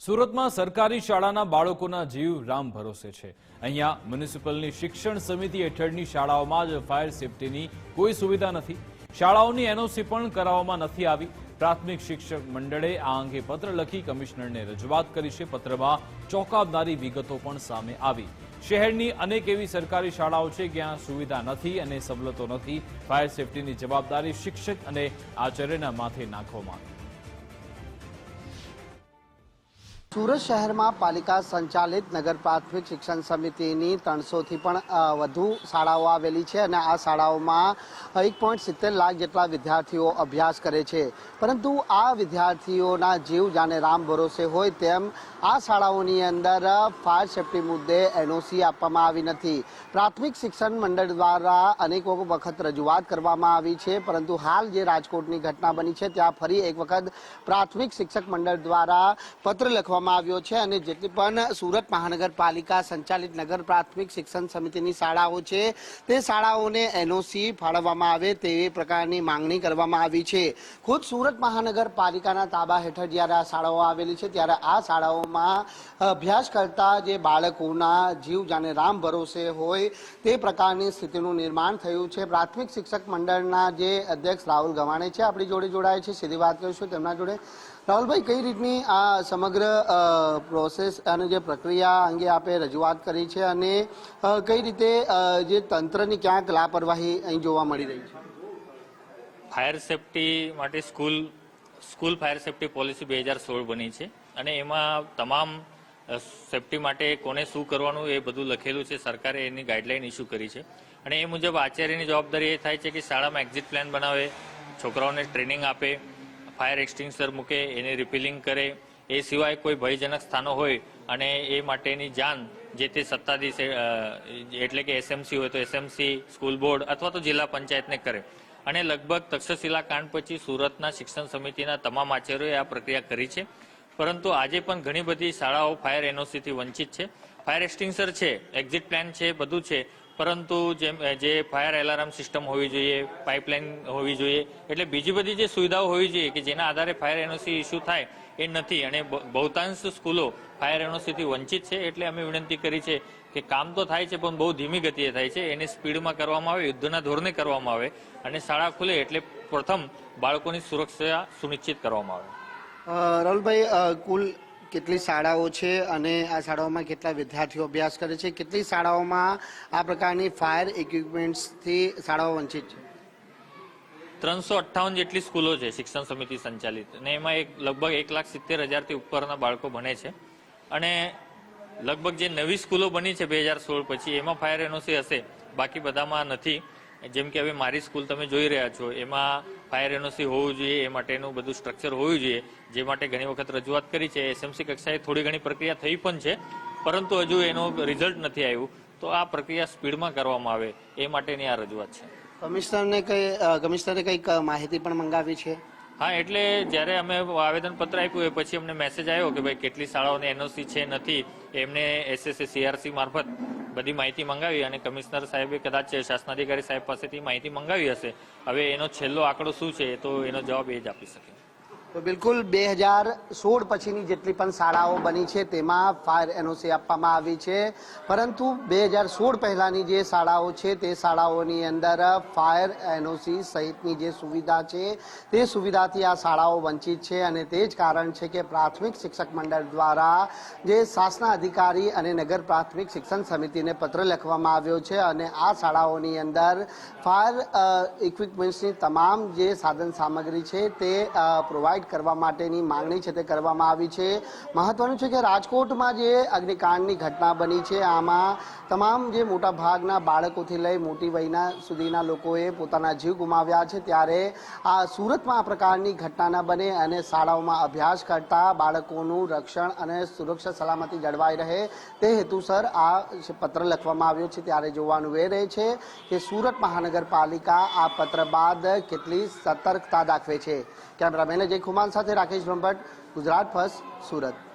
સુરતમાં સરકારી શાળાના બાળકોના જીવ રામ ભરોસે છે. અહીંયા મ્યુનિસિપલની શિક્ષણ સમિતિ હેઠળની શાળાઓમાં જ ફાયર સેફટીની કોઈ સુવિધા નથી. શાળાઓની એનઓસી પણ કરાવવામાં નથી આવી. પ્રાથમિક શિક્ષક મંડળે આ અંગે પત્ર લખી કમિશનરને રજૂઆત કરી છે. પત્રમાં ચોંકાવનારી વિગતો પણ સામે આવી. શહેરની અનેક એવી સરકારી શાળાઓ છે, જ્યાં સુવિધા નથી અને સવલતો નથી. ફાયર સેફટીની જવાબદારી શિક્ષક અને આચાર્યના માથે નાખવામાં આવી. સુરત શહેરમાં પાલિકા સંચાલિત નગર પ્રાથમિક શિક્ષણ સમિતિની ત્રણસોથી પણ વધુ શાળાઓ આવેલી છે અને આ શાળાઓમાં એક પોઈન્ટ સિત્તેર લાખ જેટલા વિદ્યાર્થીઓ અભ્યાસ કરે છે. પરંતુ આ વિદ્યાર્થીઓના જીવ જાણે રામ ભરોસે હોય તેમ આ શાળાઓની અંદર ફાયર સેફટી મુદ્દે એનઓસી આપવામાં આવી નથી. પ્રાથમિક શિક્ષણ મંડળ દ્વારા અનેક વખત રજૂઆત કરવામાં આવી છે, પરંતુ હાલ જે રાજકોટની ઘટના બની છે, ત્યાં ફરી એક વખત પ્રાથમિક શિક્ષક મંડળ દ્વારા પત્ર લખવામાં આવ્યો છે અને જેટલી પણ સુરત મહાનગરપાલિકા સંચાલિત નગર પ્રાથમિક શિક્ષણ સમિતિની શાળાઓ છે, તે શાળાઓને એનઓસી ફાળવવામાં આવે તેવી પ્રકારની માંગણી કરવામાં આવી છે. ખુદ સુરત મહાનગરપાલિકાના તાબા હેઠળ જ્યારે આ શાળાઓ આવેલી છે, ત્યારે આ શાળાઓમાં અભ્યાસ કરતા જે બાળકોના જીવ જાણે રામ ભરોસે હોય તે પ્રકારની સ્થિતિનું નિર્માણ થયું છે. પ્રાથમિક શિક્ષક મંડળના જે અધ્યક્ષ રાહુલ ગવાણે છે, આપણી જોડે જોડાય છે. સીધી વાત કરીશું તેમના જોડે. રાહુલભાઈ, કઈ રીતની આ સમગ્ર પ્રોસેસ અને જે પ્રક્રિયા અંગે આપે રજૂઆત કરી છે અને કઈ રીતે જે તંત્રની ક્યાંક લાપરવાહી અહીં જોવા મળી રહી છે? ફાયર સેફટી માટે school school fire safety policy બે હજાર સોળ બની છે અને એમાં તમામ સેફટી માટે કોને શું કરવાનું એ બધું લખેલું છે. સરકારે એની ગાઈડલાઈન ઇસ્યુ કરી છે. અને એ મુજબ આચાર્યની જવાબદારી એ થાય છે કે શાળામાં એક્ઝિટ પ્લાન બનાવે, છોકરાઓને ટ્રેનિંગ આપે ફાયર એક્સટિંગ્સર મૂકે, એને રિપીલિંગ કરે, એ સિવાય કોઈ ભયજનક સ્થાનો હોય અને એ માટેની જાણ જે તે સત્તાધીશ એટલે કે એસએમસી હોય તો એસએમસી સ્કૂલ બોર્ડ અથવા તો જિલ્લા પંચાયતને કરે. અને લગભગ તક્ષશિલા કાંડ પછી સુરતના શિક્ષણ સમિતિના તમામ આચાર્યોએ આ પ્રક્રિયા કરી છે. પરંતુ આજે પણ ઘણી બધી શાળાઓ ફાયર એનઓસીથી વંચિત છે. ફાયર એક્સટિંગ્સર છે, એક્ઝિટ પ્લાન છે, બધું છે. પરંતુ જેમ જે ફાયર એલાર્મ સિસ્ટમ હોવી જોઈએ પાઇપલાઇન હોવી જોઈએ, એટલે બીજી બધી જે સુવિધાઓ હોવી જોઈએ કે જેના આધારે ફાયર એનઓસી ઇસ્યુ થાય, એ નથી. અને બહુતાંશ સ્કૂલો ફાયર એનઓસીથી વંચિત છે એટલે અમે વિનંતી કરી છે કે કામ તો થાય છે, પણ બહુ ધીમી ગતિએ થાય છે. એને સ્પીડમાં કરવામાં આવે, યુદ્ધના ધોરણે કરવામાં આવે અને શાળા ખુલે એટલે પ્રથમ બાળકોની સુરક્ષા સુનિશ્ચિત કરવામાં આવે. રાહુલભાઈ કુલ કેટલી શાળાઓ છે અને આ શાળાઓમાં કેટલા વિદ્યાર્થીઓ અભ્યાસ કરે છે? કેટલી શાળાઓમાં આ પ્રકારની ફાયર ઇક્વિપમેન્ટ્સથી શાળાઓ વંચિત છે? ત્રણસો અઠ્ઠાવન જેટલી સ્કૂલો છે શિક્ષણ સમિતિ સંચાલિત. અને એમાં એક, લગભગ એક લાખ સિત્તેર હજારથી ઉપરના બાળકો ભણે છે. અને લગભગ જે નવી સ્કૂલો બની છે બે હજાર સોળ પછી, એમાં ફાયર એનઓસી હશે. બાકી બધામાં નથી. જેમ કે હવે મારી સ્કૂલ તમે જોઈ રહ્યા છો, એમાં ફાયર એનઓસી હોવું જોઈએ, એ માટેનું બધું સ્ટ્રક્ચર હોવું જોઈએ. જે માટે ઘણી વખત રજૂઆત કરી છે એસએમસી કક્ષાએ થોડી ઘણી પ્રક્રિયા થઈ પણ છે, પરંતુ હજુ એનો રિઝલ્ટ નથી આવ્યું. તો આ પ્રક્રિયા સ્પીડમાં કરવામાં આવે, એ માટેની આ રજૂઆત છે. કમિશનરને કઈ કમિશનરે કંઈક માહિતી પણ મંગાવી છે? હા, એટલે જ્યારે અમે આવેદન પત્ર આપ્યું એ પછી અમને મેસેજ આવ્યો કે ભાઈ કેટલી શાળાઓને એનઓસી છે નથી એમને એસએસએ સીઆરસી મારફત બધી માહિતી મંગાવી અને કમિશનર સાહેબે કદાચ શાસનાધિકારી સાહેબ પાસેથી માહિતી મંગાવી હશે. હવે એનો છેલ્લો આંકડો શું છે તો એનો જવાબ એ જ આપી શકે. તો બિલકુલ બે હજાર સોળ પછીની જેટલી પણ શાળાઓ બની છે, તેમાં ફાયર એનઓસી આપવામાં આવી છે. પરંતુ બે હજાર સોળ પહેલાંની જે શાળાઓ છે, તે શાળાઓની અંદર ફાયર એનઓસી સહિતની જે સુવિધા છે, તે સુવિધાથી આ શાળાઓ વંચિત છે અને તે જ કારણ છે કે પ્રાથમિક શિક્ષક મંડળ દ્વારા જે શાસના અધિકારી અને નગર પ્રાથમિક શિક્ષણ સમિતિને પત્ર લખવામાં આવ્યો છે અને આ શાળાઓની અંદર ફાયર ઇક્વિપમેન્ટ્સની તમામ જે સાધન સામગ્રી છે, તે પ્રોવાઈડ કરવા માટેની માંગણી છે તે કરવામાં આવી છે. મહત્વનું છે કે રાજકોટમાં જે અગ્નિકાંડની ઘટના બની છે, આમાં તમામ જે મોટા ભાગના બાળકોથી લઈ મોટી વયના સુધીના લોકોએ પોતાના જીવ ગુમાવ્યા છે. ત્યારે આ સુરતમાં આ પ્રકારની ઘટના ન બને અને શાળાઓમાં અભ્યાસ કરતા બાળકોનું રક્ષણ અને સુરક્ષા સલામતી જળવાઈ રહે તે હેતુસર આ પત્ર લખવામાં આવ્યો છે ત્યારે જોવાનું એ રહે છે કે સુરત મહાનગરપાલિકા આ પત્ર બાદ કેટલી સતર્કતા દાખવે છે. કેમેરામેને અજય ખુમાન સાથે રાકેશ બ્રહ્મભટ્ટ ગુજરાત ફર્સ્ટ સુરત.